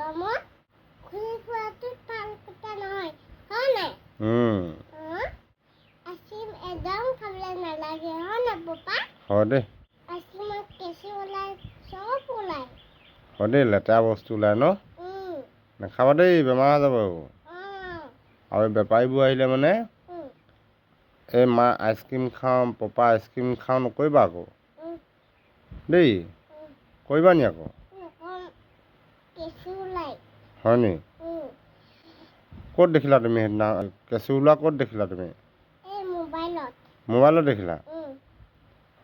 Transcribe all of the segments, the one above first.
ঘূৰি ফুৰাটো ভালো কথা হয় একদম খাবলৈ হয় পপা হয় ওলাই ওলাই হয় দেই লেতেৰা বস্তু ওলাই ন? নাখাবা দেই বেমাৰ যাব আৰু বেপাৰীবোৰ আহিলে মানে এই মা আইচক্ৰীম খাওঁ পপা আইচক্ৰীম খাওঁ নকৰিবা আকৌ। দেই কৰিবা নি আকৌ? ওলাই হয় নি ক'ত দেখিলা তুমি সেইদিনা? কেঁচু ওলোৱা ক'ত দেখিলা তুমি? মোবাইলত। দেখিলা?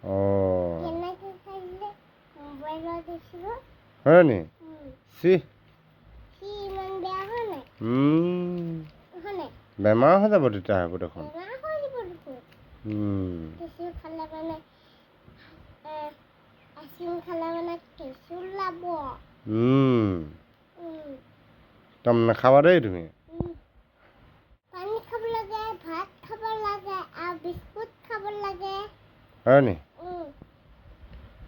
অঁ। হয় নি? চি বেমাৰ হৈ যাব তেতিয়া হ'ব দেখোন। খালে মানে কেঁচু ওলাব। নাখাবা দেই তুমি। পানী খাব লাগে ভাত খাব লাগে আৰু বিস্কুট খাব লাগে। হয় নি?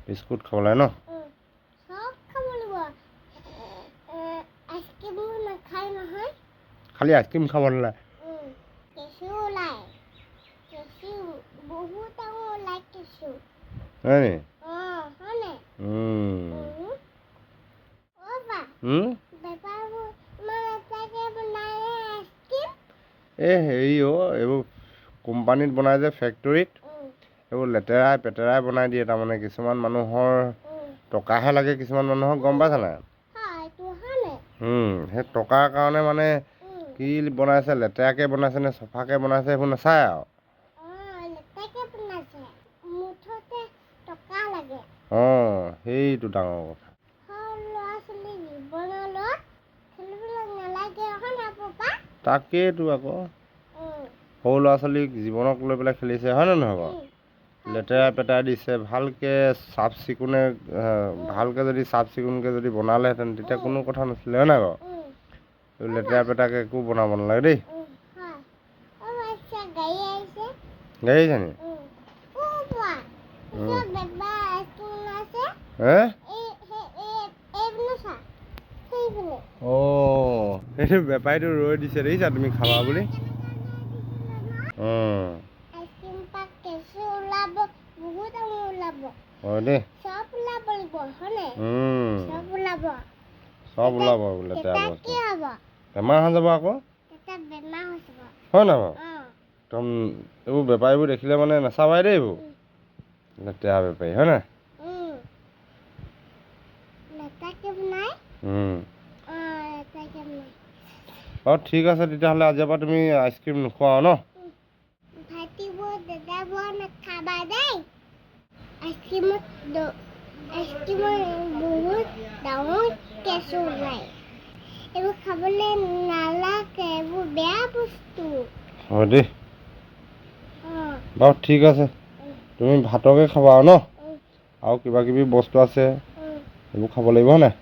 বিস্কুট খাব লাগে ন? উম। চব খাব লাগিব। এ, আইচক্ৰীমো নাখায় নহয়। খালি আইচক্ৰীম খাব নালাগে। উম, কেঁচু ওলাই কেঁচু বহুত ওলাই কেঁচু। হয় নি? অঁ হয় এই হেৰি অ' এইবোৰ কোম্পানীত বনাই যে ফেক্টৰীত এইবোৰ লেতেৰাই পেতেৰাই বনাই দিয়ে তাৰমানে কিছুমান মানুহৰ। টকাহে লাগে কিছুমান মানুহক গম পাইছা নাই সেই টকাৰ কাৰণে মানে। কি বনাইছে লেতেৰাকৈ বনাইছে নে চফাকৈ বনাইছে সেইবোৰ নাচায় আৰু অঁ সেইটো ডাঙৰ কথা তাকেইতো আকৌ। সৰু ল'ৰা ছোৱালীক জীৱনক লৈ পেলাই খেলিছে হয় নে নহয় বাৰু? লেতেৰা পেতেৰা দিছে ভালকৈ চাফ চিকুণে ভালকৈ যদি চাফ চিকুণকৈ যদি বনালেহেঁতেন তেতিয়া কোনো কথা নাছিলে হয় নাই বাৰু? লেতেৰা পেতেৰাকৈ একো বনাব নালাগে দেই। গাড়ী আহিছে? আছে হে এই সেই এই এইপিনে চা সেইপিনে অঁ সেইটো বেপাৰীটো ৰৈ দিছে দেখিছা তুমি খাবা বুলি। হয় দেই চব ওলাব বস্তু। বেমাৰ হৈ যাব আকৌ। হয় নাই বাৰু? একদম এইবোৰ বেপাৰীবোৰ দেখিলে মানে নাচাবাই দেই এইবোৰ। লেতেৰা বেপাৰী হয় নাই। অঁ ঠিক আছে তেতিয়াহ'লে আজিৰ পৰা তুমি আইচক্ৰীম নোখোৱা ন? এইবোৰ এইবোৰ হয় দেই। বাৰু ঠিক আছে তুমি ভাতকে খাবা আৰু ন? আৰু কিবা কিবি বস্তু আছে উম, সেইবোৰ খাব লাগিব নাই?